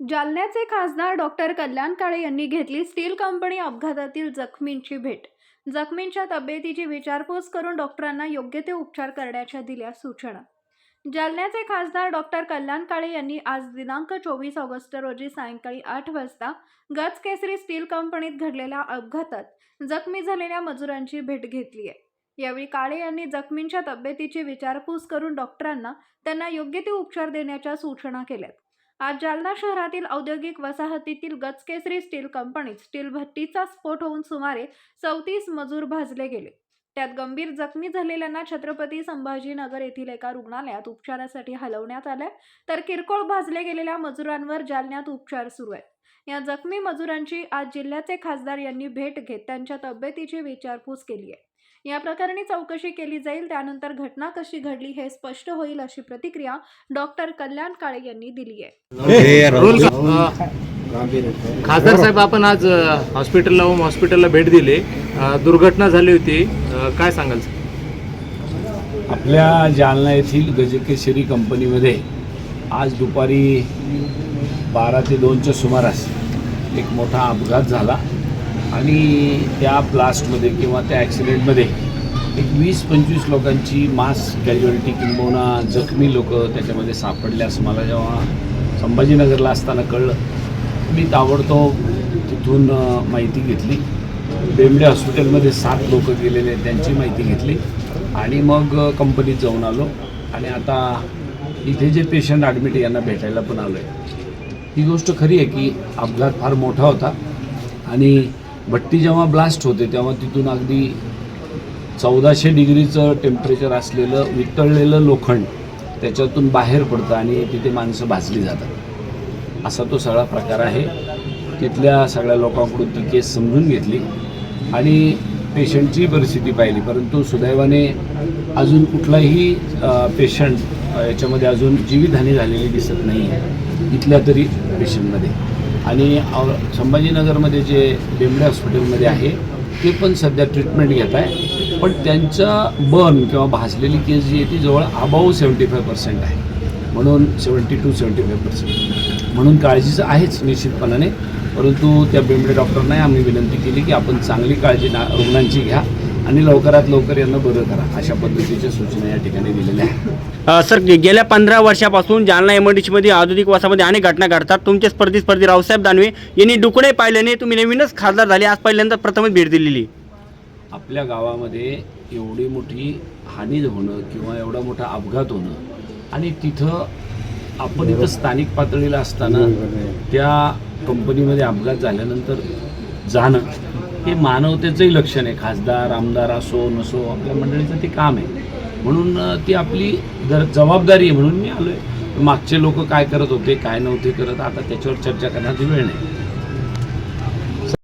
जालन्याचे खासदार डॉक्टर कल्याण काळे यांनी घेतली स्टील कंपनी अपघातातील जखमींची भेट. जखमींच्या तब्येतीची विचारपूस करून डॉक्टरांना योग्य ते उपचार करण्याच्या दिल्या सूचना. जालन्याचे खासदार डॉक्टर कल्याण काळे यांनी आज दिनांक चोवीस ऑगस्ट रोजी सायंकाळी आठ वाजता गज केसरी स्टील कंपनीत घडलेल्या अपघातात जखमी झालेल्या मजुरांची भेट घेतली आहे. यावेळी काळे यांनी जखमींच्या तब्येतीची विचारपूस करून डॉक्टरांना त्यांना योग्य ते उपचार देण्याच्या सूचना केल्यात. आज जालना शहरातील औद्योगिक वसाहतीतील गजकेसरी स्टील कंपनीत स्टील भट्टीचा स्फोट होऊन सुमारे चौतीस मजूर भाजले गेले. त्यात गंभीर जखमी झालेल्यांना छत्रपती संभाजीनगर येथील एका रुग्णालयात उपचारासाठी हलवण्यात आलंय तर किरकोळ भाजले गेलेल्या मजुरांवर जालन्यात उपचार सुरू आहेत या जखमी मजुरांची आज जिल्ह्याचे खासदार यांनी भेट घेत त्यांच्या तब्येतीची विचारपूस केली आहे या प्रकरणी चौकशी केली जाईल त्यानंतर घटना कशी घडली हे स्पष्ट होईल अशी प्रतिक्रिया डॉक्टर कल्याण काळे यांनी दिली आहे खासदार साहेब आपण आज हॉस्पिटलला होम हॉस्पिटलला भेट दिली. दुर्घटना झाली होती. काय सांगाल? आपल्या जालना येथील गजकेसरी कंपनीमध्ये आज दुपारी बारा ते दोनच्या सुमारास एक मोठा अपघात झाला आणि त्या ब्लास्टमध्ये किंवा त्या ॲक्सिडेंटमध्ये एक वीस पंचवीस लोकांची मास कॅज्युअलिटी किंबहुना जखमी लोक त्याच्यामध्ये सापडले असं मला जेव्हा संभाजीनगरला असताना कळलं मी ताबडतोब तिथून माहिती घेतली. बेंबडे हॉस्पिटलमध्ये सात लोक गेलेले आहेत त्यांची माहिती घेतली. आणि मग कंपनीत जाऊन आलो. आणि आता इथे जे पेशंट ॲडमिट यांना भेटायला पण आलो आहे ही गोष्ट खरी आहे की अपघात फार मोठा होता. आणि भट्टी जेव्हा ब्लास्ट होते तेव्हा तिथून अगदी चौदाशे डिग्रीचं टेम्परेचर असलेलं वितळलेलं लोखंड त्याच्यातून बाहेर पडतं आणि तिथे माणसं भाजली जातात. असा तो सगळा प्रकार आहे. तिथल्या सगळ्या लोकांकडून ती केस समजून घेतली आणि पेशंटची परिस्थिती पाहिली. परंतु सुदैवाने अजून कुठलाही पेशंट याच्यामध्ये अजून जीवितहानी झालेली दिसत नाही आहे इथल्या तरी पेशंटमध्ये. आणि संभाजीनगरमध्ये जे बेंबडे हॉस्पिटलमध्ये आहे ते पण सध्या ट्रीटमेंट घेत आहे पण त्यांचा बर्न किंवा भासलेली केस जी आहे ती जवळ अबाऊ सेवन्टी फाय पर्सेंट आहे. म्हणून seventy two seventy five percent. म्हणून काळजीचं आहेच निश्चितपणाने. परंतु त्या बेंबडे डॉक्टरनाही आम्ही विनंती केली की आपण चांगली काळजी ना रुग्णांची घ्या आणि लवकरात लवकर यांना बरं करा अशा पद्धतीच्या सूचना या ठिकाणी दिलेल्या आहेत. सर गेल्या पंधरा वर्षापासून जालना एममध्ये औद्योगिक वसामध्ये अनेक घटना घडतात. तुमचे स्पर्धी स्पर्धी रावसाहेब दानवे यांनी डुकडे पाहिल्याने तुम्ही नवीनच खासदार झाले. आज पहिल्यांदा प्रथमच भेट दिलेली. आपल्या गावामध्ये एवढी मोठी हानी होणं किंवा एवढा मोठा अपघात होणं आणि तिथं आपण इथं स्थानिक पातळीला असताना त्या कंपनीमध्ये अपघात झाल्यानंतर जाणं हे मानवतेचंही लक्षण आहे. खासदार आमदार असो नसो आपल्या मंडळीचं ते काम आहे. म्हणून ती आपली जर जबाबदारी आहे म्हणून मी आलो आहे मागचे लोक काय करत होते काय नव्हते करत आता त्याच्यावर चर्चा करण्याची वेळ नाही.